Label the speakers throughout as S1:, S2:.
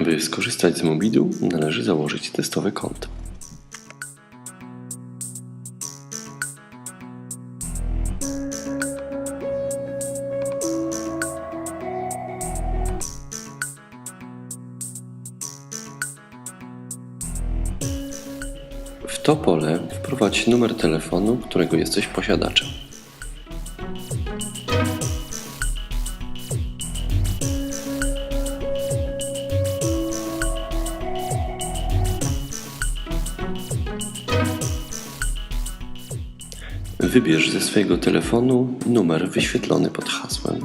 S1: By skorzystać z Mobidu, należy założyć testowe konto. W to pole wprowadź numer telefonu, którego jesteś posiadaczem. Wybierz ze swojego telefonu numer wyświetlony pod hasłem.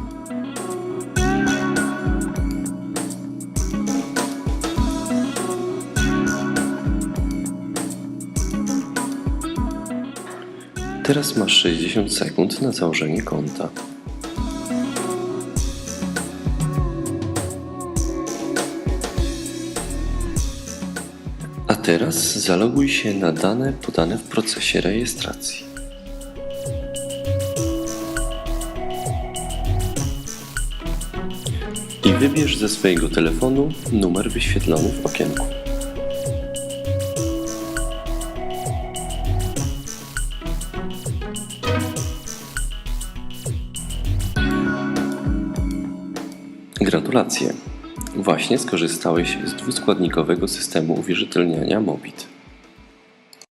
S1: Teraz masz 60 sekund na założenie konta. A teraz zaloguj się na dane podane w procesie rejestracji. I wybierz ze swojego telefonu numer wyświetlony w okienku. Gratulacje! Właśnie skorzystałeś z dwuskładnikowego systemu uwierzytelniania Mobit.